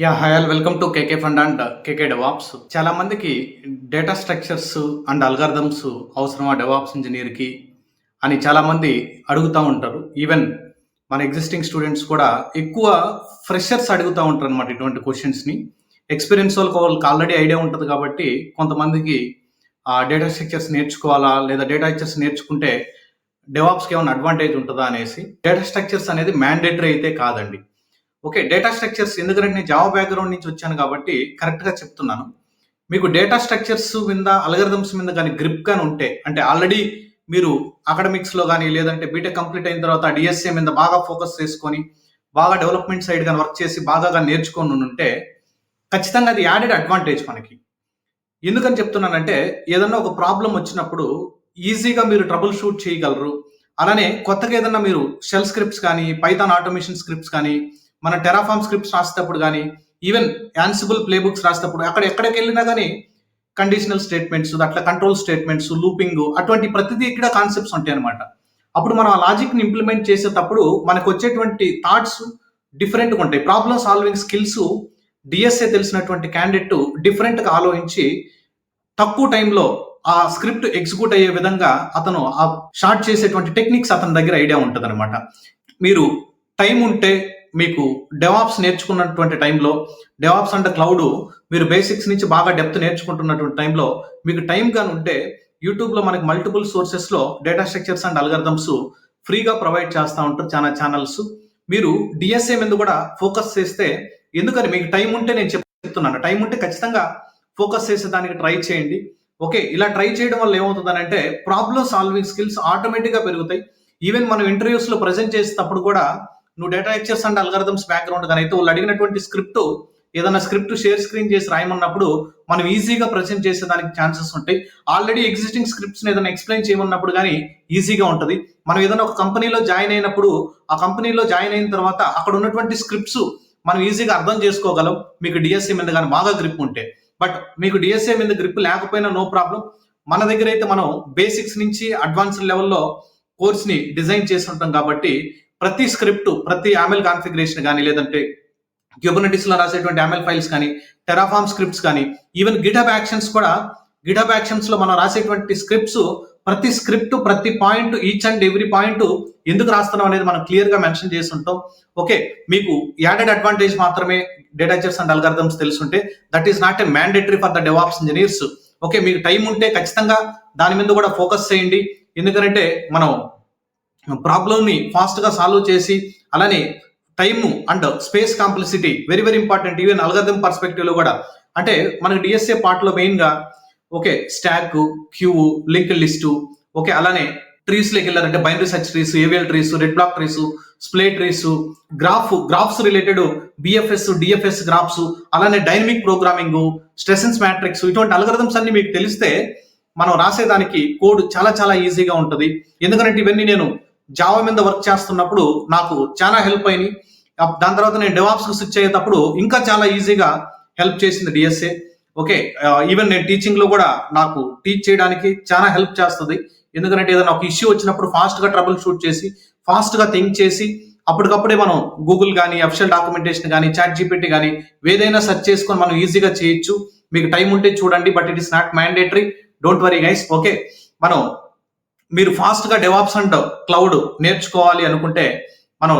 Yeah hi all. Welcome to KK fund and KK DevOps. చాలా మందికి data structures and algorithms అవసరమా DevOps ఇంజనీర్కి అని చాలామంది అడుగుతూ ఉంటారు. ఈవెన్ మన ఎగ్జిస్టింగ్ స్టూడెంట్స్ కూడా ఎక్కువ ఫ్రెషర్స్ అడుగుతూ ఉంటారు అనమాట ఇటువంటి క్వశ్చన్స్ని ఎక్స్పీరియన్స్ వాళ్ళకి వాళ్ళకి ఆల్రెడీ ఐడియా ఉంటుంది కాబట్టి కొంతమందికి ఆ డేటా స్ట్రక్చర్స్ నేర్చుకోవాలా లేదా డేటా స్ట్రక్చర్స్ నేర్చుకుంటే డెవాప్స్కి ఏమైనా అడ్వాంటేజ్ ఉంటుందా అనేసి. డేటా స్ట్రక్చర్స్ అనేది మ్యాండేటరీ అయితే కాదండి. ఓకే డేటా స్ట్రక్చర్స్ ఎందుకంటే నేను జావా బ్యాక్గ్రౌండ్ నుంచి వచ్చాను కాబట్టి కరెక్ట్గా చెప్తున్నాను. మీకు డేటా స్ట్రక్చర్స్ మీద అల్గరిథమ్స్ మీద కానీ గ్రిప్ కానీ ఉంటే అంటే ఆల్రెడీ మీరు అకాడమిక్స్లో కానీ లేదంటే బీటెక్ కంప్లీట్ అయిన తర్వాత డిఎస్ఏ మీద బాగా ఫోకస్ చేసుకొని బాగా డెవలప్మెంట్ సైడ్ కానీ వర్క్ చేసి బాగా నేర్చుకొని ఉంటే ఖచ్చితంగా అది యాడెడ్ అడ్వాంటేజ్ మనకి. ఎందుకని చెప్తున్నానంటే ఏదన్నా ఒక ప్రాబ్లం వచ్చినప్పుడు ఈజీగా మీరు ట్రబుల్ షూట్ చేయగలరు. అలానే కొత్తగా ఏదన్నా మీరు షెల్ స్క్రిప్ట్స్ కానీ పైథాన్ ఆటోమేషన్ స్క్రిప్ట్స్ కానీ మన టెరాఫామ్ స్క్రిప్ట్స్ రాసేటప్పుడు కానీ ఈవెన్ యాన్సిబుల్ ప్లే బుక్స్ రాసేటప్పుడు అక్కడ ఎక్కడికి వెళ్ళినా కానీ కండిషనల్ స్టేట్మెంట్స్ అట్లా కంట్రోల్ స్టేట్మెంట్స్ లూపింగ్ అటువంటి ప్రతిదీ ఇక్కడ కాన్సెప్ట్స్ ఉంటాయి అనమాట అప్పుడు మనం ఆ లాజిక్ని ఇంప్లిమెంట్ చేసేటప్పుడు మనకు వచ్చేటువంటి థాట్స్ డిఫరెంట్గా ఉంటాయి. ప్రాబ్లమ్ సాల్వింగ్ స్కిల్స్ డిఎస్ఏ తెలిసినటువంటి క్యాండిడేట్ డిఫరెంట్గా ఆలోచించి తక్కువ టైంలో ఆ స్క్రిప్ట్ ఎగ్జిక్యూట్ అయ్యే విధంగా అతను ఆ షార్ట్ చేసేటువంటి టెక్నిక్స్ అతని దగ్గర ఐడియా ఉంటుంది అనమాట మీరు టైం ఉంటే మీకు డెవాప్స్ నేర్చుకున్నటువంటి టైంలో డెవాప్స్ అంటే క్లౌడ్ మీరు బేసిక్స్ నుంచి బాగా డెప్త్ నేర్చుకుంటున్నటువంటి టైంలో మీకు టైం కానీ ఉంటే యూట్యూబ్లో మనకి మల్టిపుల్ సోర్సెస్లో డేటా స్ట్రక్చర్స్ అండ్ అల్గర్థమ్స్ ఫ్రీగా ప్రొవైడ్ చేస్తూ ఉంటారు చాలా ఛానల్స్ మీరు డిఎస్ఏ మీద కూడా ఫోకస్ చేస్తే ఎందుకని మీకు టైం ఉంటే నేను చెప్తున్నాను. టైం ఉంటే ఖచ్చితంగా ఫోకస్ చేసే దానికి ట్రై చేయండి. ఓకే ఇలా ట్రై చేయడం వల్ల ఏమవుతుందనంటే ప్రాబ్లమ్ సాల్వింగ్ స్కిల్స్ ఆటోమేటిక్గా పెరుగుతాయి. ఈవెన్ మనం ఇంటర్వ్యూస్లో ప్రజెంట్ చేసేటప్పుడు కూడా నువ్వు data structures and algorithms background కానీ అయితే వాళ్ళు అడిగినటువంటి స్క్రిప్ట్ ఏదైనా స్క్రిప్ట్ షేర్ స్క్రీన్ చేసి రాయమన్నప్పుడు మనం ఈజీగా ప్రజెంట్ చేసేదానికి ఛాన్సెస్ ఉంటాయి. ఆల్రెడీ ఎగ్జిస్టింగ్ స్క్రిప్ట్స్ ఏదైనా ఎక్స్ప్లెయిన్ చేయమన్నప్పుడు కానీ ఈజీగా ఉంటుంది. మనం ఏదైనా ఒక కంపెనీలో జాయిన్ అయినప్పుడు ఆ కంపెనీలో జాయిన్ అయిన తర్వాత అక్కడ ఉన్నటువంటి స్క్రిప్ట్స్ మనం ఈజీగా అర్థం చేసుకోగలం. మీకు డిఎస్ఏ మీద కానీ బాగా గ్రిప్ ఉంటే. బట్ మీకు డిఎస్ఏ మీద గ్రిప్ లేకపోయినా నో ప్రాబ్లం మన దగ్గర అయితే మనం బేసిక్స్ నుంచి అడ్వాన్స్డ్ లెవెల్లో కోర్స్ని డిజైన్ చేసి ఉంటాం కాబట్టి ప్రతి స్క్రిప్ట్ ప్రతి ఆమెల్ కాన్ఫిగరేషన్ కానీ లేదంటే క్యూబర్నెటిస్లో రాసేటువంటి ఆమెల్ ఫైల్స్ కానీ టెరాఫామ్ స్క్రిప్ట్స్ కానీ ఈవెన్ గిటబ్ యాక్షన్స్ కూడా గిటబ్ యాక్షన్స్లో మనం రాసేటువంటి స్క్రిప్ట్స్ ప్రతి స్క్రిప్ట్ ప్రతి point each and every point ఎందుకు రాస్తున్నాం అనేది మనం క్లియర్గా మెన్షన్ చేసి ఉంటాం. ఓకే మీకు యాడెడ్ అడ్వాంటేజ్ మాత్రమే డేటాచర్స్ అండ్ అల్గార్థమ్స్ తెలుసుంటే that is not a mandatory for the DevOps engineers okay మీకు టైం ఉంటే ఖచ్చితంగా దాని మీద కూడా ఫోకస్ చేయండి. ఎందుకంటే మనం ప్రాబ్లమ్ని ఫాస్ట్గా సాల్వ్ చేసి అలానే time and space complexity very very important even algorithm పర్స్పెక్టివ్లో కూడా. అంటే మనకి డిఎస్ఏ పార్ట్లో మెయిన్గా okay stack queue link list okay అలానే ట్రీస్లోకి వెళ్ళారంటే binary search trees AVL trees red black trees splay trees graph graphs related BFS DFS graphs అలానే dynamic programming Strassen's matrix ఇటువంటి అల్గరిథమ్స్ అన్ని మీకు తెలిస్తే మనం రాసేదానికి కోడ్ చాలా చాలా ఈజీగా ఉంటుంది. ఎందుకంటే ఇవన్నీ నేను జావా మీద వర్క్ చేస్తున్నప్పుడు నాకు చాలా హెల్ప్ అయినాయి. దాని తర్వాత నేను డెవాప్స్ స్విచ్ అయ్యేటప్పుడు ఇంకా చాలా ఈజీగా హెల్ప్ చేసింది డిఎస్ఏ ఓకే ఈవెన్ నేను టీచింగ్లో కూడా నాకు టీచ్ చేయడానికి చాలా హెల్ప్ చేస్తుంది. ఎందుకంటే ఏదైనా ఒక ఇష్యూ వచ్చినప్పుడు ఫాస్ట్గా ట్రబుల్ షూట్ చేసి ఫాస్ట్గా థింక్ చేసి అప్పటికప్పుడే మనం గూగుల్ కానీ అఫిషియల్ డాక్యుమెంటేషన్ కానీ చాట్ జీపీటీ కానీ ఏదైనా సెర్చ్ చేసుకొని మనం ఈజీగా చేయొచ్చు. మీకు టైం ఉంటే చూడండి but it is not mandatory don't worry guys okay మనం మీరు ఫాస్ట్గా డెవాప్స్ అండ్ క్లౌడ్ నేర్చుకోవాలి అనుకుంటే మనం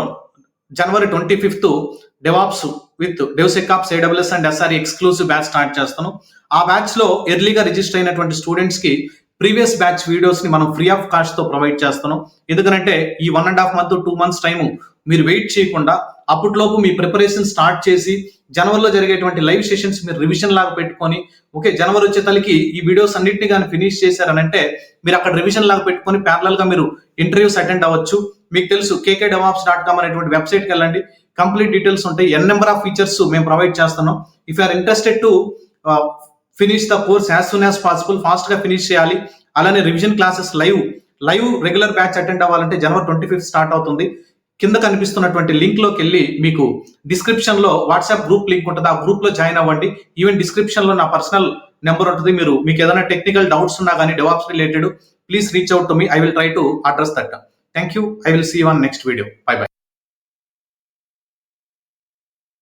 January twenty fifth DevOps with DevSecOps AWS and SR exclusive batch start చేస్తాను. ఆ బ్యాచ్లో ఎర్లీగా రిజిస్టర్ అయినటువంటి స్టూడెంట్స్కి ప్రీవియస్ బ్యాచ్ వీడియోస్ని మనం ఫ్రీ ఆఫ్ కాస్ట్తో ప్రొవైడ్ చేస్తున్నాం ఎందుకంటే ఈ one and half month two months time మీరు వెయిట్ చేయకుండా అప్పట్లోపు మీ ప్రిపరేషన్ స్టార్ట్ చేసి జనవరిలో జరిగేటువంటి లైవ్ సెషన్స్ మీరు రివిజన్ లాగా పెట్టుకొని ఓకే జనవరి వచ్చే తలకి ఈ వీడియోస్ అన్నింటినీ కానీ ఫినిష్ చేశారనంటే మీరు అక్కడ రివిజన్ లాగా పెట్టుకొని ప్యారలల్గా మీరు ఇంటర్వ్యూస్ అటెండ్ అవ్వచ్చు. మీకు తెలుసు కేకే డెవాప్స్ డాట్ కామ్ అనేటువంటి వెబ్సైట్కి వెళ్ళండి. కంప్లీట్ డీటెయిల్స్ ఉంటాయి. ఎన్ నెంబర్ ఆఫ్ ఫీచర్స్ మేము ప్రొవైడ్ చేస్తున్నాం. If are interested to finish the course as soon as possible ఫాస్ట్గా ఫినిష్ చేయాలి. అలానే revision classes live live regular batch attend అవ్వాలంటే జనవరి ట్వంటీ ఫిఫ్త్ స్టార్ట్ అవుతుంది. కింద కనిపిస్తున్నటువంటి లింక్లోకి వెళ్ళి మీకు డిస్క్రిప్షన్లో వాట్సాప్ గ్రూప్ లింక్ ఉంటుంది. ఆ గ్రూప్లో జాయిన్ అవ్వండి. ఈవెన్ డిస్క్రిప్షన్లో నా పర్సనల్ నెంబర్ ఉంటుంది. మీరు మీకు ఏదైనా టెక్నికల్ డౌట్స్ ఉన్నా కానీ DevOps related please reach out to me I will try to address that thank you I will see one next video bye bye